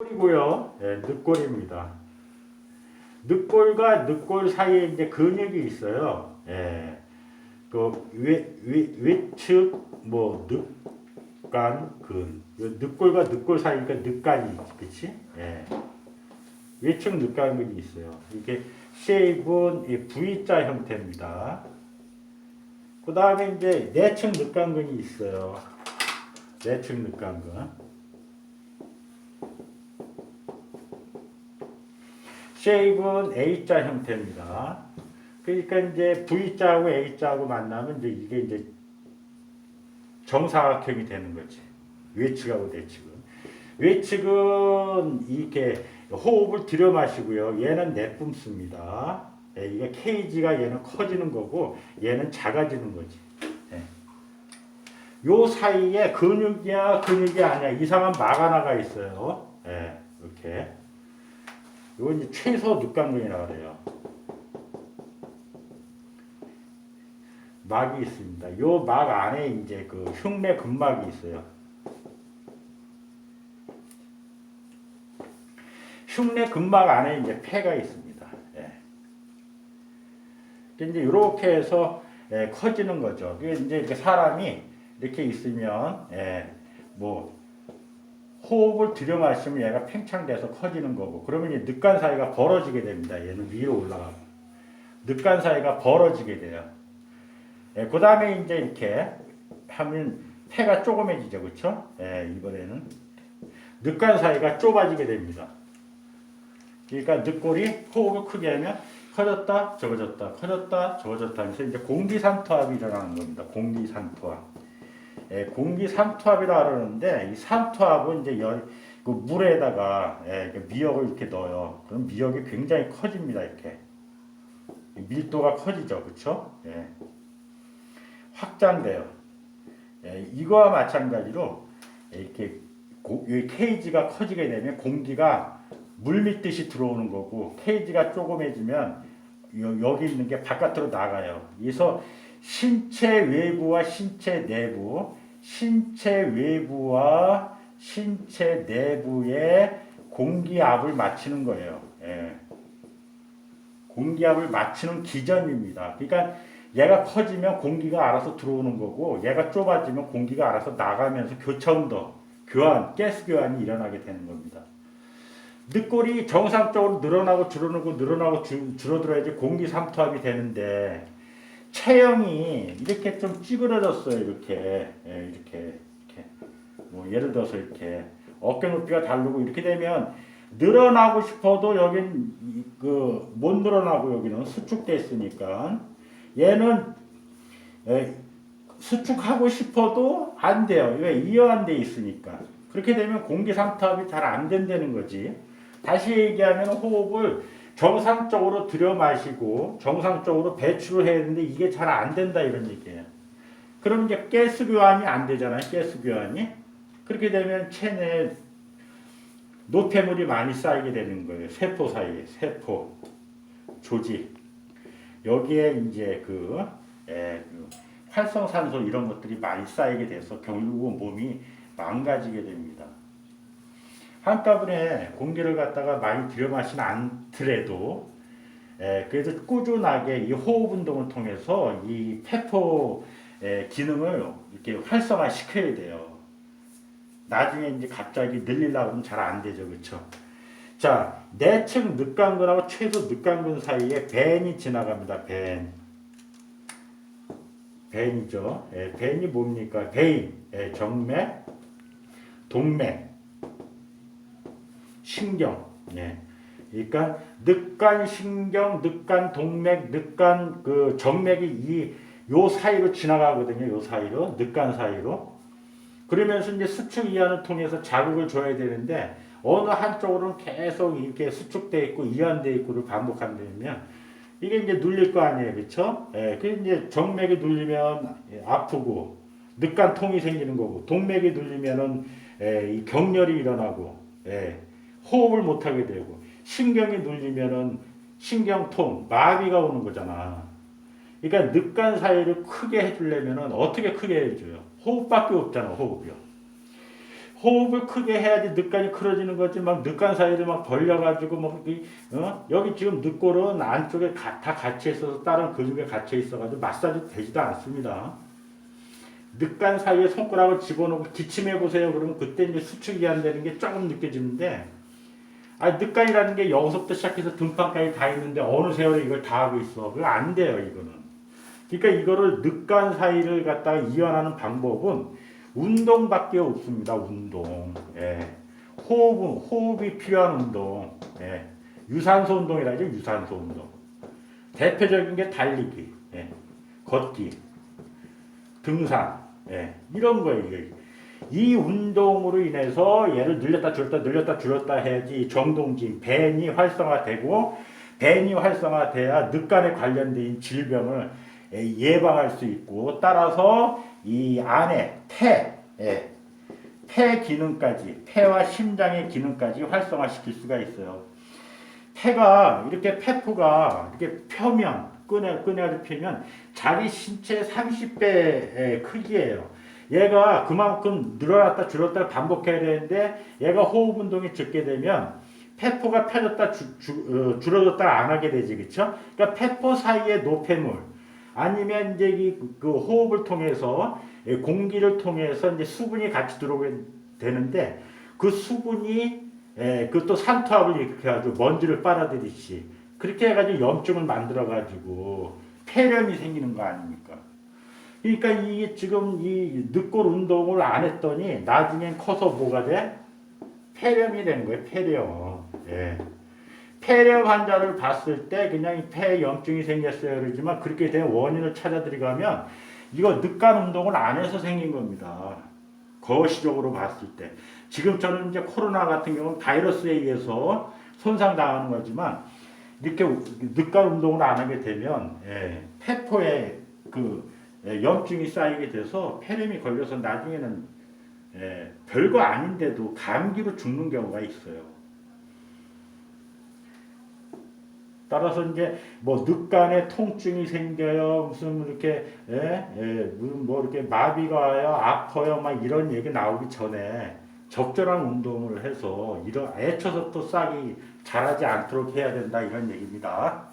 늑골이고요. 예, 늑골입니다. 늑골과 늑골 사이에 이제 근육이 있어요. 예. 그 외, 외, 외측 뭐 늑간 근 늑골과 늑골 사이니까 늑간이 그렇지? 예. 외측 늑간근이 있어요. 이게 쉐입은 이 V자 형태입니다. 그 다음에 이제 내측 늑간근이 있어요. 내측 늑간근. 쉐입은 A자 형태입니다. 그러니까 이제 V자하고 A자하고 만나면 이제 이게 이제 정사각형이 되는 거지. 외측하고 내측은. 외측은 이렇게 호흡을 들여 마시고요. 얘는 내뿜습니다. 예, 이게 케이지가 얘는 커지는 거고 얘는 작아지는 거지. 예. 요 사이에 근육이야 근육이 아니야 이상한 마가 나가 있어요. 예, 이렇게. 이건 이제 최소 늑간근이라고 그래요. 막이 있습니다. 요막 안에 이제 그 흉내 근막이 있어요. 흉내 근막 안에 이제 폐가 있습니다. 예. 이제 이렇게 해서 예, 커지는 거죠. 이제 이렇게 사람이 이렇게 있으면 예, 뭐 호흡을 들여 마시면 얘가 팽창돼서 커지는 거고 그러면 이제 늑간 사이가 벌어지게 됩니다. 얘는 위로 올라가고 늑간 사이가 벌어지게 돼요. 예, 그 다음에 이제 이렇게 하면 폐가 조그매지죠, 그렇죠? 예, 이번에는 늑간 사이가 좁아지게 됩니다. 그러니까 늑골이 호흡을 크게 하면 커졌다, 적어졌다, 커졌다, 적어졌다 하면서 이제 공기산토압이 일어나는 겁니다. 공기산토압. 예, 공기산토압이라 그러는데 이 산토압은 이제 열, 그 물에다가 예, 그 미역을 이렇게 넣어요. 그럼 미역이 굉장히 커집니다. 이렇게 밀도가 커지죠, 그렇죠? 예. 확장돼요. 예, 이거와 마찬가지로 이렇게 고, 이 케이지가 커지게 되면 공기가 물 믿듯이 들어오는 거고 케이지가 조그매지면 여, 여기 있는 게 바깥으로 나가요. 그래서 신체 외부와 신체 내부, 신체 외부와 신체 내부의 공기압을 맞추는 거예요. 예. 공기압을 맞추는 기전입니다. 그러니까 얘가 커지면 공기가 알아서 들어오는 거고 얘가 좁아지면 공기가 알아서 나가면서 교차 운동, 교환, 가스 교환이 일어나게 되는 겁니다. 늑골이 정상적으로 늘어나고 줄어들고 늘어나고 줄, 줄어들어야지 공기 삼투압이 되는데 체형이 이렇게 좀 찌그러졌어요. 이렇게 예, 이렇게 이렇게 뭐 예를 들어서 이렇게 어깨 높이가 다르고 이렇게 되면 늘어나고 싶어도 여긴 그 못 늘어나고 여기는 수축돼 있으니까 얘는 예, 수축하고 싶어도 안 돼요. 왜 이어안돼 있으니까 그렇게 되면 공기 삼투압이 잘 안 된다는 거지. 다시 얘기하면 호흡을 정상적으로 들여 마시고 정상적으로 배출을 해야 되는데 이게 잘 안 된다 이런 얘기예요. 그럼 이제 가스 교환이 안 되잖아요. 가스 교환이. 그렇게 되면 체내에 노폐물이 많이 쌓이게 되는 거예요. 세포 사이에 세포, 조직 여기에 이제 그, 에, 그 활성산소 이런 것들이 많이 쌓이게 돼서 결국은 몸이 망가지게 됩니다. 한꺼번에 공기를 갖다가 많이 들여 마시지 않더라도 에, 그래도 꾸준하게 이 호흡 운동을 통해서 이 폐포 의 기능을 이렇게 활성화 시켜야 돼요. 나중에 이제 갑자기 늘리려고 하면 잘 안 되죠. 그렇죠? 자, 내측 늑간근하고 최소 늑간근 사이에 벤이 지나갑니다. 벤. 벤이죠. 예, 벤이 뭡니까? 베인, 예, 정맥, 동맥, 신경. 예. 그러니까 늑간 신경, 늑간 동맥, 늑간 그 정맥이 이 요 사이로 지나가거든요. 요 사이로 늑간 사이로. 그러면서 이제 수축 이완을 통해서 자극을 줘야 되는데 어느 한쪽으로는 계속 이렇게 수축돼 있고 이완돼 있고를 반복한다면 이게 이제 눌릴 거 아니에요, 그렇죠? 예, 그 이제 정맥이 눌리면 예, 아프고 늑간 통이 생기는 거고 동맥이 눌리면은 예, 이 경련이 일어나고 예, 호흡을 못 하게 되고 신경이 눌리면은 신경통, 마비가 오는 거잖아. 그러니까 늑간 사이를 크게 해주려면은 어떻게 크게 해줘요? 호흡밖에 없잖아, 호흡이요. 호흡을 크게 해야지 늑간이 크러지는 거지 막 늑간 사이를 막 벌려가지고 뭐 이, 어? 여기 지금 늑골은 안쪽에 가- 다 갇혀 있어서 다른 근육에 갇혀 있어가지고 마사지 되지도 않습니다. 늑간 사이에 손가락을 집어넣고 기침해 보세요. 그러면 그때 이제 수축이 안 되는 게 조금 느껴지는데 아 늑간이라는 게 여기서부터 시작해서 등판까지 다 있는데 어느 세월에 이걸 다 하고 있어. 그거 안 돼요 이거는. 그러니까 이거를 늑간 사이를 갖다가 이완하는 방법은 운동밖에 없습니다. 운동. 예. 호흡, 호흡이 필요한 운동. 예. 유산소 운동이라죠. 유산소 운동. 대표적인 게 달리기, 예. 걷기, 등산, 예. 이런 거예요. 이게. 이 운동으로 인해서 얘를 늘렸다 줄였다 늘렸다 줄였다 해야지 정동진, 벤이 활성화되고 벤이 활성화돼야 늑간에 관련된 질병을 예, 예방할 수 있고 따라서 이 안에 폐, 예, 폐 기능까지 폐와 심장의 기능까지 활성화시킬 수가 있어요. 폐가 이렇게 폐포가 이렇게 펴면 끈에 끈에 펴면 자기 신체 30배 크기예요. 얘가 그만큼 늘어났다 줄었다 반복해야 되는데 얘가 호흡 운동이 적게 되면 폐포가 펴졌다 주, 주, 어, 줄어졌다 안 하게 되지 그쵸? 그러니까 폐포 사이의 노폐물 아니면 이제 이, 그 호흡을 통해서 예, 공기를 통해서 이제 수분이 같이 들어오게 되는데 그 수분이 예, 그또 산투압을 일으켜가지고 먼지를 빨아들이듯이 그렇게 해가지고 염증을 만들어가지고 폐렴이 생기는 거 아닙니까? 그러니까 이게 지금 이 늑골 운동을 안 했더니 나중엔 커서 뭐가 돼? 폐렴이 되는 거예요. 폐렴. 예. 폐렴 환자를 봤을 때 그냥 이 폐염증이 생겼어요 그러지만 그렇게 된 원인을 찾아 들어가면 이거 늑간 운동을 안 해서 생긴 겁니다. 거시적으로 봤을 때 지금처럼 이제 코로나 같은 경우는 바이러스에 의해서 손상당하는 거지만 이렇게 늑간 운동을 안 하게 되면 예, 폐포에 그 예, 염증이 쌓이게 돼서 폐렴이 걸려서 나중에는 예, 별거 아닌데도 감기로 죽는 경우가 있어요. 따라서 이제 뭐 늑간에 통증이 생겨요 무슨 이렇게 예? 예, 무슨 뭐 이렇게 마비가 와요 아파요 막 이런 얘기 나오기 전에 적절한 운동을 해서 이런 애초서부터 싹이 자라지 않도록 해야 된다 이런 얘기입니다.